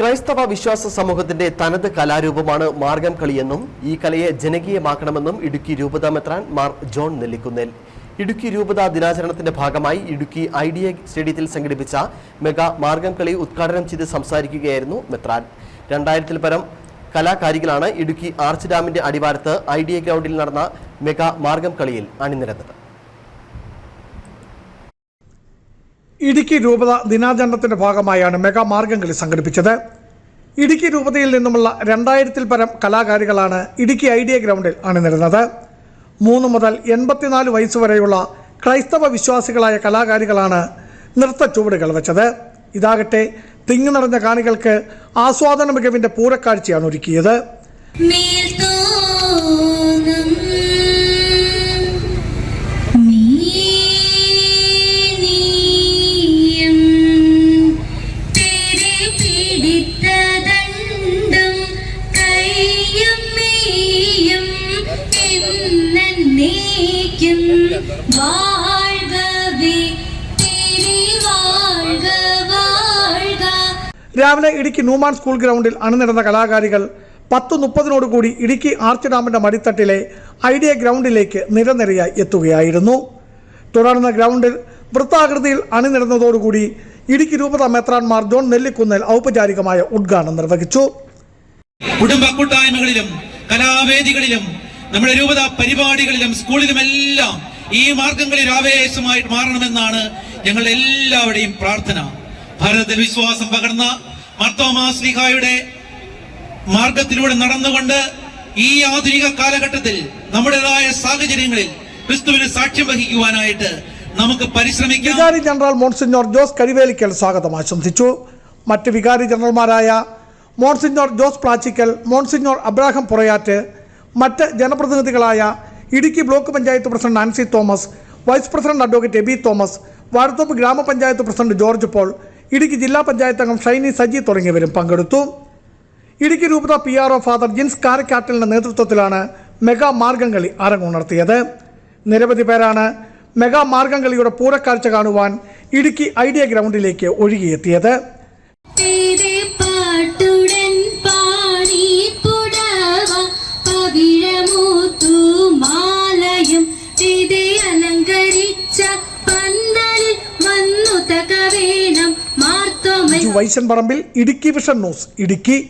ക്രൈസ്തവ വിശ്വാസ സമൂഹത്തിന്റെ തനത് കലാരൂപമാണ് മാർഗം കളിയെന്നും ഈ കലയെ ജനകീയമാക്കണമെന്നും ഇടുക്കി രൂപത മെത്രാൻ മാർ ജോൺ നെല്ലിക്കുന്നേൽ. ഇടുക്കി രൂപത ദിനാചരണത്തിന്റെ ഭാഗമായി ഇടുക്കി ഐ ഡി എ സ്റ്റേഡിയത്തിൽ സംഘടിപ്പിച്ച മെഗാ മാർഗം കളി ഉദ്ഘാടനം ചെയ്ത് സംസാരിക്കുകയായിരുന്നു മെത്രാൻ. രണ്ടായിരത്തിൽ പരം കലാകാരികളാണ് ഇടുക്കി ആർച്ച് ഡാമിന്റെ അടിവാരത്ത് ഐ ഡി എ ഗ്രൗണ്ടിൽ നടന്ന മെഗാ മാർഗം കളിയിൽ അണിനിരന്നത്. ഇടുക്കി രൂപത ദിനാചരണത്തിന്റെ ഭാഗമായാണ് മെഗാ മാർഗംകളി സംഘടിപ്പിച്ചത്. ഇടുക്കി രൂപതയിൽ നിന്നുമുള്ള രണ്ടായിരത്തിൽ പരം കലാകാരികളാണ് ഇടുക്കി ഐഡിയ ഗ്രൗണ്ടിൽ അണിനിരുന്നത്. മൂന്ന് മുതൽ എൺപത്തിനാല് വയസ്സ് വരെയുള്ള ക്രൈസ്തവ വിശ്വാസികളായ കലാകാരികളാണ് നൃത്ത ചുവടുകൾ വെച്ചത്. ഇതാകട്ടെ തിങ്ങി നിറഞ്ഞ കാണികൾക്ക് ആസ്വാദന മികവിന്റെ പൂരക്കാഴ്ചയാണ് ഒരുക്കിയത്. വാഴ്ക. രാവിലെ ഇടുക്കി ന്യൂമാൻ സ്കൂൾ ഗ്രൗണ്ടിൽ അണിനിരന്ന കലാകാരികൾ പത്ത് മുപ്പതിനോടുകൂടി ഇടുക്കി ആർച്ച് ഡാമിന്റെ മടിത്തട്ടിലെ ഐഡിയ ഗ്രൗണ്ടിലേക്ക് നിരനിരയായി എത്തുകയായിരുന്നു. തുടർന്ന് ഗ്രൗണ്ടിൽ വൃത്താകൃതിയിൽ അണിനിരന്നതോടുകൂടി ഇടുക്കി രൂപത മെത്രാൻമാർ ജോൺ നെല്ലിക്കുന്നൽ ഔപചാരികമായ ഉദ്ഘാടനം നിർവഹിച്ചു. കുടുംബ കൂട്ടായ്മകളിലും കലാവേദികളിലും നമ്മുടെ രൂപത പരിപാടികളിലും സ്കൂളിലുമെല്ലാം ഈ മാർഗങ്ങളിൽ ആവേശമായിട്ട് മാറണമെന്നാണ് ഞങ്ങളുടെ എല്ലാവരുടെയും പ്രാർത്ഥന. ഭാരതത്തിൽ വിശ്വാസം പകർന്ന മർത്തോമാസ്ലിഹായുടെ മാർഗത്തിലൂടെ നടന്നുകൊണ്ട് ഈ ആധുനിക കാലഘട്ടത്തിൽ നമ്മുടേതായ സാഹചര്യങ്ങളിൽ ക്രിസ്തുവിന് സാക്ഷ്യം വഹിക്കുവാനായിട്ട് നമുക്ക് പരിശ്രമിക്കാം. വികാരി ജനറൽ മോൺസിഞ്ഞോർ ജോസ് കരിവേലിക്കൽ സ്വാഗതം ആശംസിച്ചു. മറ്റ് വികാരി ജനറൽമാരായ monsignor Jose Plachikkal monsignor Abraham Purayat മറ്റ് ജനപ്രതിനിധികളായ Idukki block panchayat president Ancy Thomas vice president advocate Eby Thomas Vazhathoppu ഗ്രാമപഞ്ചായത്ത് പ്രസിഡന്റ് ജോർജ് പോൾ ഇടുക്കി ജില്ലാ പഞ്ചായത്ത് അംഗം ഷൈനി സജി തുടങ്ങിയവരും പങ്കെടുത്തു. ഇടുക്കി രൂപത P R O father Jins കാരക്കാട്ടലിന്റെ നേതൃത്വത്തിലാണ് മെഗാ മാർഗംകളി അരങ്ങുണർത്തിയത് നിരവധി പേരാണ് മെഗാ മാർഗംകളിയുടെ പൂരക്കാഴ്ച കാണുവാൻ ഇടുക്കി ഐഡിയ ഗ്രൗണ്ടിലേക്ക് ഒഴുകിയെത്തിയത്. മാർത്തോമ വൈശൻ പറമ്പിൽ ഇടുക്കി വിഷൻ ന്യൂസ്. ഇടുക്കി.